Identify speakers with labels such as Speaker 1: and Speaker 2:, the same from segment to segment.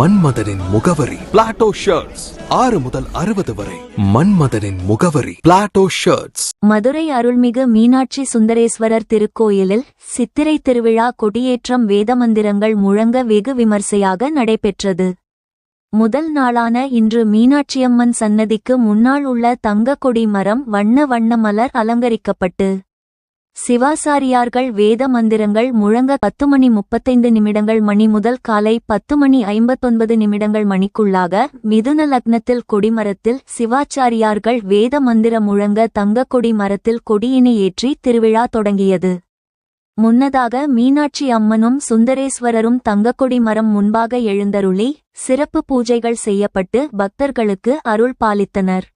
Speaker 1: மன்மதனின் முகவரி. Plato shirts ஆறு முதல் அறுபது வரை. மன்மதனின் முகவரி. பிளாட்டோ ஷர்ட்ஸ்
Speaker 2: மதுரை அருள்மிகு மீனாட்சி சுந்தரேஸ்வரர் திருக்கோயிலில் சித்திரை திருவிழா கொடியேற்றம் வேதமந்திரங்கள் முழங்க வெகு விமர்சையாக நடைபெற்றது. முதல் நாளான இன்று மீனாட்சியம்மன் சன்னதிக்கு முன்னால் உள்ள தங்க கொடி மரம் வண்ண வண்ண மலர் அலங்கரிக்கப்பட்டு சிவாசாரியார்கள் வேத மந்திரங்கள் முழங்க பத்து மணி முப்பத்தைந்து நிமிடங்கள் மணி முதல் காலை பத்து மணி ஐம்பத்தொன்பது நிமிடங்கள் மணிக்குள்ளாக மிதுன லக்னத்தில் கொடிமரத்தில் சிவாச்சாரியார்கள் வேத மந்திர முழங்க தங்க கொடி மரத்தில் கொடியினை ஏற்றி திருவிழா தொடங்கியது. முன்னதாக மீனாட்சி அம்மனும் சுந்தரேஸ்வரரும் தங்கக்கொடி மரம் முன்பாக எழுந்தருளி சிறப்பு பூஜைகள் செய்யப்பட்டு பக்தர்களுக்கு அருள் பாலித்தனர்.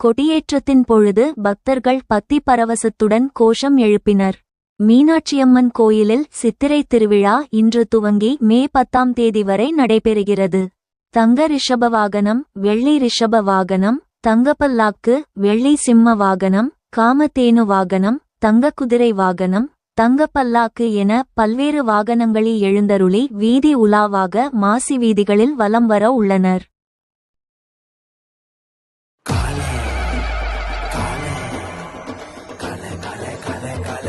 Speaker 2: கொடியேற்றத்தின் பொழுது பக்தர்கள் பத்தி பரவசத்துடன் கோஷம் எழுப்பினர். மீனாட்சியம்மன் கோயிலில் சித்திரை திருவிழா இன்று துவங்கி மே பத்தாம் தேதி வரை நடைபெறுகிறது. தங்க ரிஷப வாகனம் வெள்ளி ரிஷப வாகனம் தங்கப்பல்லாக்கு வெள்ளி சிம்ம வாகனம் காமதேனு வாகனம் தங்க குதிரை வாகனம் தங்கப்பல்லாக்கு என பல்வேறு வாகனங்களில் எழுந்தருளி வீதி உலாவாக மாசி வீதிகளில் வலம் வர உள்ளனர்.